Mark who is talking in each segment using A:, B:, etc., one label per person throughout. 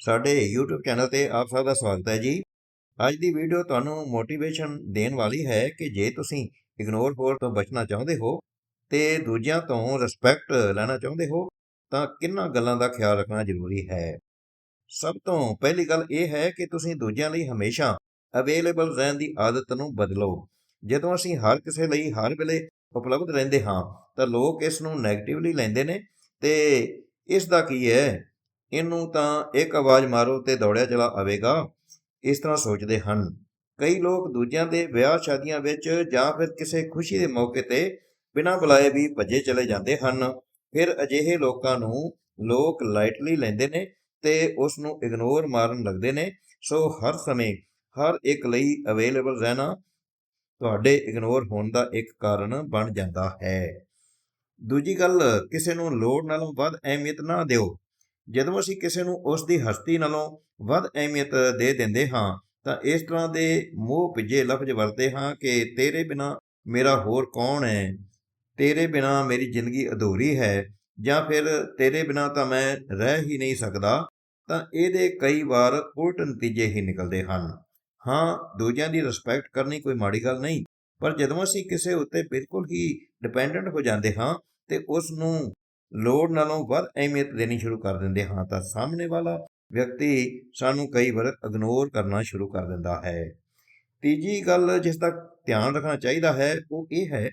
A: ਸਾਡੇ YouTube channel ਤੇ ਆਪ ਸਭ ਦਾ ਸਵਾਗਤ ਹੈ ਜੀ। ਅੱਜ ਦੀ ਵੀਡੀਓ ਤੁਹਾਨੂੰ ਮੋਟੀਵੇਸ਼ਨ ਦੇਣ ਵਾਲੀ ਹੈ ਕਿ ਜੇ ਤੁਸੀਂ ਇਗਨੋਰ ਫੋਰ ਤੋਂ ਬਚਣਾ ਚਾਹੁੰਦੇ ਹੋ ਤੇ ਦੂਜਿਆਂ ਤੋਂ ਰਿਸਪੈਕਟ ਲੈਣਾ ਚਾਹੁੰਦੇ ਹੋ, ਤਾਂ ਕਿੰਨਾਂ ਗੱਲਾਂ ਦਾ ਖਿਆਲ ਰੱਖਣਾ ਜ਼ਰੂਰੀ ਹੈ। ਸਭ ਤੋਂ ਪਹਿਲੀ ਗੱਲ ਇਹ ਹੈ ਕਿ ਤੁਸੀਂ ਦੂਜਿਆਂ ਲਈ ਹਮੇਸ਼ਾ ਅਵੇਲੇਬਲ ਰਹਿਣ ਦੀ ਆਦਤ ਨੂੰ ਬਦਲੋ। ਜਦੋਂ ਅਸੀਂ ਹਰ ਕਿਸੇ ਲਈ ਹਰ ਵੇਲੇ ਉਪਲਬਧ ਰਹਿੰਦੇ ਹਾਂ, ਤਾਂ ਲੋਕ ਇਸ ਨੂੰ ਨੈਗੇਟਿਵਲੀ ਲੈਂਦੇ ਨੇ ਤੇ ਇਸ ਦਾ ਕੀ ਹੈ? ਇਹਨੂੰ ਤਾਂ ਇੱਕ ਆਵਾਜ਼ ਮਾਰੋ ਤੇ ਦੌੜਿਆ ਚਲਾ ਆਵੇਗਾ। ਇਸ ਤਰ੍ਹਾਂ ਸੋਚਦੇ ਹਨ। ਕਈ ਲੋਕ ਦੂਜਿਆਂ ਦੇ ਵਿਆਹ ਸ਼ਾਦੀਆਂ ਵਿੱਚ ਜਾਂ ਫਿਰ ਕਿਸੇ ਖੁਸ਼ੀ ਦੇ ਮੌਕੇ ਤੇ ਬਿਨਾਂ ਬੁਲਾਏ ਵੀ ਭੱਜੇ ਚਲੇ ਜਾਂਦੇ ਹਨ। ਫਿਰ ਅਜਿਹੇ ਲੋਕਾਂ ਨੂੰ ਲੋਕ ਲਾਈਟਲੀ ਲੈਂਦੇ ਨੇ ਤੇ ਉਸ ਨੂੰ ਇਗਨੋਰ ਮਾਰਨ ਲੱਗਦੇ ਨੇ। ਸੋ ਹਰ ਸਮੇਂ ਹਰ ਇੱਕ ਲਈ ਅਵੇਲੇਬਲ ਰਹਿਣਾ ਤੁਹਾਡੇ ਇਗਨੋਰ ਹੋਣ ਦਾ ਇੱਕ ਕਾਰਨ ਬਣ ਜਾਂਦਾ ਹੈ। ਦੂਜੀ ਗੱਲ, ਕਿਸੇ ਨੂੰ ਲੋੜ ਨਾਲੋਂ ਵੱਧ ਅਹਿਮੀਅਤ ਨਾ ਦਿਓ। ਜਦੋਂ ਅਸੀਂ ਕਿਸੇ ਨੂੰ ਉਸ ਦੀ ਹਸਤੀ ਨਾਲੋਂ ਵੱਧ ਅਹਿਮੀਅਤ ਦੇ ਦਿੰਦੇ ਹਾਂ, ਤਾਂ ਇਸ ਤਰ੍ਹਾਂ ਦੇ ਮੋਹ ਭਿੱਜੇ ਲਫ਼ਜ਼ ਵਰਤੇ ਹਾਂ ਕਿ ਤੇਰੇ ਬਿਨਾ ਮੇਰਾ ਹੋਰ ਕੌਣ ਹੈ? ਤੇਰੇ ਬਿਨਾ ਮੇਰੀ ਜ਼ਿੰਦਗੀ ਅਧੂਰੀ ਹੈ ਜਾਂ ਫਿਰ ਤੇਰੇ ਬਿਨਾ ਤਾਂ ਮੈਂ ਰਹਿ ਹੀ ਨਹੀਂ ਸਕਦਾ? ਤਾਂ ਇਹਦੇ ਕਈ ਵਾਰ ਉਲਟ ਨਤੀਜੇ ਹੀ ਨਿਕਲਦੇ ਹਨ। ਹਾਂ, ਦੂਜਿਆਂ ਦੀ ਰਿਸਪੈਕਟ ਕਰਨੀ ਕੋਈ ਮਾੜੀ ਗੱਲ ਨਹੀਂ, ਪਰ ਜਦੋਂ ਅਸੀਂ ਕਿਸੇ ਉੱਤੇ ਬਿਲਕੁਲ ਹੀ ਡਿਪੈਂਡੈਂਟ ਹੋ ਜਾਂਦੇ ਹਾਂ ਤੇ ਉਸ ਨੂੰ ਲੋੜ ਨਾਲੋਂ ਵੱਧ ਅਹਿਮੀਅਤ ਦੇਣੀ ਸ਼ੁਰੂ ਕਰ ਦਿੰਦੇ ਹਾਂ ਤਾਂ ਸਾਹਮਣੇ ਵਾਲਾ ਵਿਅਕਤੀ ਸਾਨੂੰ ਕਈ ਵਾਰ ਇਗਨੋਰ ਕਰਨਾ ਸ਼ੁਰੂ ਕਰ ਦਿੰਦਾ ਹੈ। ਤੀਜੀ ਗੱਲ ਜਿਸ ਦਾ ਧਿਆਨ ਰੱਖਣਾ ਚਾਹੀਦਾ ਹੈ, ਉਹ ਇਹ ਹੈ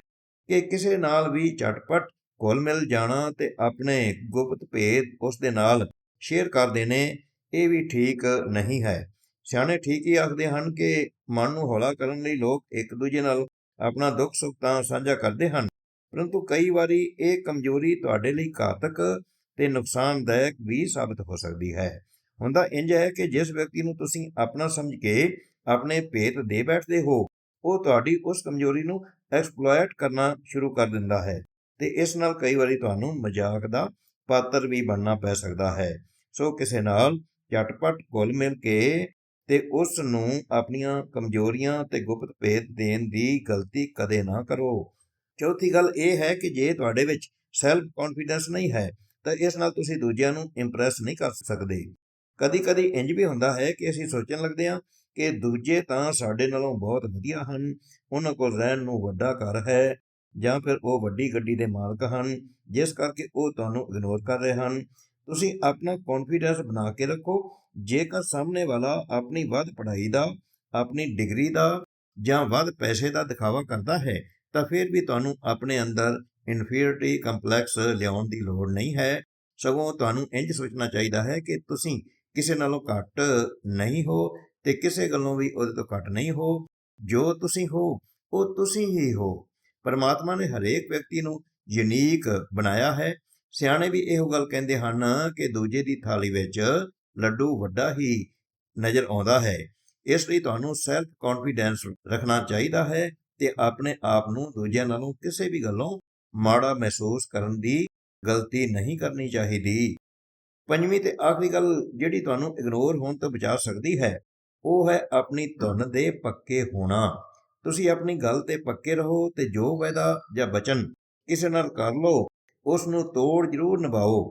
A: ਕਿ ਕਿਸੇ ਨਾਲ ਵੀ ਝਟਪਟ ਘੁਲ ਮਿਲ ਜਾਣਾ ਤੇ ਆਪਣੇ ਗੁਪਤ ਭੇਦ ਉਸ ਦੇ ਨਾਲ ਸ਼ੇਅਰ ਕਰ ਦੇਣੇ, ਇਹ ਵੀ ਠੀਕ ਨਹੀਂ ਹੈ। ਸਿਆਣੇ ਠੀਕ ਹੀ ਆਖਦੇ ਹਨ ਕਿ ਮਨ ਨੂੰ ਹੌਲਾ ਕਰਨ ਲਈ ਲੋਕ ਇੱਕ ਦੂਜੇ ਨਾਲ ਆਪਣਾ ਦੁੱਖ ਸੁੱਖ ਤਾਂ ਸਾਂਝਾ ਕਰਦੇ ਹਨ। ਪਰੰਤੂ ਕਈ ਵਾਰੀ ਇਹ ਕਮਜ਼ੋਰੀ ਤੁਹਾਡੇ ਲਈ ਘਾਤਕ ਤੇ ਨੁਕਸਾਨਦਾਇਕ ਵੀ ਸਾਬਤ ਹੋ ਸਕਦੀ ਹੈ। ਹੁੰਦਾ ਇੰਜ ਹੈ ਕਿ ਜਿਸ ਵਿਅਕਤੀ ਨੂੰ ਤੁਸੀਂ ਆਪਣਾ ਸਮਝ ਕੇ ਆਪਣੇ ਭੇਤ ਦੇ ਬੈਠਦੇ ਹੋ, ਉਹ ਤੁਹਾਡੀ ਉਸ ਕਮਜ਼ੋਰੀ ਨੂੰ ਐਕਸਪਲੋਇਟ ਕਰਨਾ ਸ਼ੁਰੂ ਕਰ ਦਿੰਦਾ ਹੈ ਤੇ ਇਸ ਨਾਲ ਕਈ ਵਾਰੀ ਤੁਹਾਨੂੰ ਮਜ਼ਾਕ ਦਾ ਪਾਤਰ ਵੀ ਬਣਨਾ ਪੈ ਸਕਦਾ ਹੈ। ਸੋ ਕਿਸੇ ਨਾਲ ਝਟਪਟ ਘੁਲ ਮਿਲ ਕੇ ਤੇ ਉਸ ਨੂੰ ਆਪਣੀਆਂ ਕਮਜ਼ੋਰੀਆਂ ਤੇ ਗੁਪਤ ਭੇਦ ਦੇਣ ਦੀ ਗਲਤੀ ਕਦੇ ਨਾ ਕਰੋ। ਚੌਥੀ ਗੱਲ ਇਹ ਹੈ ਕਿ ਜੇ ਤੁਹਾਡੇ ਵਿੱਚ ਸੈਲਫ ਕੌਨਫੀਡੈਂਸ ਨਹੀਂ ਹੈ, ਤਾਂ ਇਸ ਨਾਲ ਤੁਸੀਂ ਦੂਜਿਆਂ ਨੂੰ ਇੰਪ੍ਰੈਸ ਨਹੀਂ ਕਰ ਸਕਦੇ। ਕਦੀ-ਕਦੀ ਇੰਜ ਵੀ ਹੁੰਦਾ ਹੈ ਕਿ ਅਸੀਂ ਸੋਚਣ ਲੱਗਦੇ ਹਾਂ ਕਿ ਦੂਜੇ ਤਾਂ ਸਾਡੇ ਨਾਲੋਂ ਬਹੁਤ ਵਧੀਆ ਹਨ, ਉਹਨਾਂ ਕੋਲ ਰਹਿਣ ਨੂੰ ਵੱਡਾ ਘਰ ਹੈ, ਜਾਂ ਫਿਰ ਉਹ ਵੱਡੀ ਗੱਡੀ ਦੇ ਮਾਲਕ ਹਨ, ਜਿਸ ਕਰਕੇ ਉਹ ਤੁਹਾਨੂੰ ਇਗਨੋਰ ਕਰ ਰਹੇ ਹਨ। ਤੁਸੀਂ ਆਪਣਾ ਕੌਨਫੀਡੈਂਸ ਬਣਾ ਕੇ ਰੱਖੋ, ਜੇਕਰ ਸਾਹਮਣੇ ਵਾਲਾ ਆਪਣੀ ਵੱਧ ਪੜ੍ਹਾਈ ਦਾ, ਆਪਣੀ ਡਿਗਰੀ ਦਾ ਜਾਂ ਵੱਧ ਪੈਸੇ ਦਾ ਦਿਖਾਵਾ ਕਰਦਾ ਹੈ ਤਾਂ ਫਿਰ ਵੀ ਤੁਹਾਨੂੰ ਆਪਣੇ ਅੰਦਰ ਇਨਫੀਰੀਅਰਿਟੀ ਕੰਪਲੈਕਸ ਲਿਆਉਣ ਦੀ ਲੋੜ ਨਹੀਂ ਹੈ। ਸਗੋਂ ਤੁਹਾਨੂੰ ਇੰਜ ਸੋਚਣਾ ਚਾਹੀਦਾ ਹੈ ਕਿ ਤੁਸੀਂ ਕਿਸੇ ਨਾਲੋਂ ਘੱਟ ਨਹੀਂ ਹੋ ਤੇ ਕਿਸੇ ਗੱਲੋਂ ਵੀ ਉਹਦੇ ਤੋਂ ਘੱਟ ਨਹੀਂ ਹੋ। ਜੋ ਤੁਸੀਂ ਹੋ, ਉਹ ਤੁਸੀਂ ਹੀ ਹੋ। ਪਰਮਾਤਮਾ ਨੇ ਹਰੇਕ ਵਿਅਕਤੀ ਨੂੰ ਯੂਨੀਕ ਬਣਾਇਆ ਹੈ। ਸਿਆਣੇ ਵੀ ਇਹੋ ਗੱਲ ਕਹਿੰਦੇ ਹਨ ਕਿ ਦੂਜੇ ਦੀ ਥਾਲੀ ਵਿੱਚ ਲੱਡੂ ਵੱਡਾ ਹੀ ਨਜ਼ਰ ਆਉਂਦਾ ਹੈ। ਇਸ ਲਈ ਤੁਹਾਨੂੰ ਸੈਲਫ ਕੌਨਫੀਡੈਂਸ ਰੱਖਣਾ ਚਾਹੀਦਾ ਹੈ। ਤੇ ਆਪਣੇ ਆਪ ਨੂੰ ਦੂਜਿਆਂ ਨਾਲੋਂ ਕਿਸੇ ਵੀ ਗੱਲੋਂ ਮਾੜਾ ਮਹਿਸੂਸ ਕਰਨ ਦੀ ਗਲਤੀ ਨਹੀਂ ਕਰਨੀ ਚਾਹੀਦੀ। ਪੰਜਵੀਂ ਤੇ ਆਖਰੀ ਗੱਲ ਜਿਹੜੀ ਤੁਹਾਨੂੰ ਇਗਨੋਰ ਹੋਣ ਤੋਂ ਬਚਾ ਸਕਦੀ ਹੈ, ਉਹ ਹੈ ਆਪਣੀ ਧੁਨ ਦੇ ਪੱਕੇ ਹੋਣਾ। ਤੁਸੀਂ ਆਪਣੀ ਗੱਲ ਤੇ ਪੱਕੇ ਰਹੋ ਤੇ ਜੋ ਵਾਅਦਾ ਜਾਂ ਬਚਨ ਕਿਸੇ ਨਾਲ ਕਰ ਲਓ ਉਸ ਨੂੰ ਤੋੜ ਜ਼ਰੂਰ ਨਿਭਾਓ।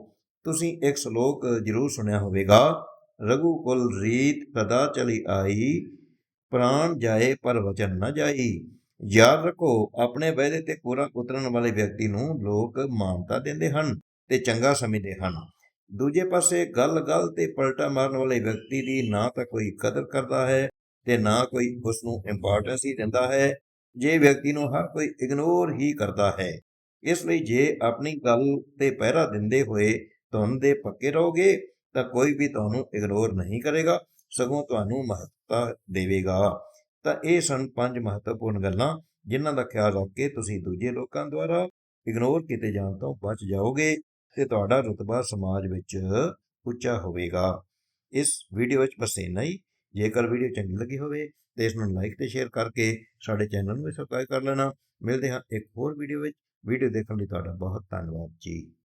A: ਤੁਸੀਂ ਇੱਕ ਸ਼ਲੋਕ ਜ਼ਰੂਰ ਸੁਣਿਆ ਹੋਵੇਗਾ, ਰਘੂ ਕੁਲ ਰੀਤ ਤਦਾ ਚਲੀ ਆਈ, ਪ੍ਰਾਣ ਜਾਏ ਪਰ ਵਚਨ ਨਾ ਜਾਈ। ਯਾਦ ਰੱਖੋ, ਆਪਣੇ ਵਾਅਦੇ ਤੇ ਪੂਰਾ ਉਤਰਨ ਵਾਲੇ ਵਿਅਕਤੀ ਨੂੰ ਲੋਕ ਮਾਨਤਾ ਦਿੰਦੇ ਹਨ ਤੇ ਚੰਗਾ ਸਮਝਦੇ ਹਨ। ਦੂਜੇ ਪਾਸੇ ਗੱਲ-ਗੱਲ ਤੇ ਪਲਟਾ ਮਾਰਨ ਵਾਲੇ ਵਿਅਕਤੀ ਦੀ ਨਾ ਤਾਂ ਕੋਈ ਕਦਰ ਕਰਦਾ ਹੈ ਤੇ ਨਾ ਕੋਈ ਉਸ ਨੂੰ ਇੰਪੋਰਟੈਂਸ ਹੀ ਦਿੰਦਾ ਹੈ। ਜੇ ਵਿਅਕਤੀ ਨੂੰ ਹਰ ਕੋਈ ਇਗਨੋਰ ਹੀ ਕਰਦਾ ਹੈ, ਇਸ ਲਈ ਜੇ ਆਪਣੀ ਗੱਲ ਤੇ ਪਹਿਰਾ ਦਿੰਦੇ ਹੋਏ ਧੁਨ ਦੇ ਪੱਕੇ ਰਹੋਗੇ, ਤਾਂ ਕੋਈ ਵੀ ਤੁਹਾਨੂੰ ਇਗਨੋਰ ਨਹੀਂ ਕਰੇਗਾ, ਸਗੋਂ ਤੁਹਾਨੂੰ ਮਹੱਤਤਾ ਦੇਵੇਗਾ। ਤਾਂ ਇਹ ਸਨ ਪੰਜ ਮਹੱਤਵਪੂਰਨ ਗੱਲਾਂ, ਜਿਨ੍ਹਾਂ ਦਾ ਖਿਆਲ ਰੱਖ ਕੇ ਤੁਸੀਂ ਦੂਜੇ ਲੋਕਾਂ ਦੁਆਰਾ ਇਗਨੋਰ ਕੀਤੇ ਜਾਣ ਤੋਂ ਬਚ ਜਾਓਗੇ ਤੇ ਤੁਹਾਡਾ ਰੁਤਬਾ ਸਮਾਜ ਵਿੱਚ ਉੱਚਾ ਹੋਵੇਗਾ। ਇਸ ਵੀਡੀਓ ਵਿੱਚ ਬਸ ਇੰਨਾ ਹੀ। ਜੇਕਰ ਵੀਡੀਓ ਚੰਗੀ ਲੱਗੀ ਹੋਵੇ ਤੇ ਇਸ ਨੂੰ ਲਾਈਕ ਤੇ ਸ਼ੇਅਰ ਕਰਕੇ ਸਾਡੇ ਚੈਨਲ ਨੂੰ ਸਬਸਕ੍ਰਾਈਬ ਕਰ ਲੈਣਾ। ਮਿਲਦੇ ਹਾਂ ਇੱਕ ਹੋਰ ਵੀਡੀਓ ਵਿੱਚ। ਵੀਡੀਓ ਦੇਖਣ ਲਈ ਤੁਹਾਡਾ ਬਹੁਤ ਧੰਨਵਾਦ ਜੀ।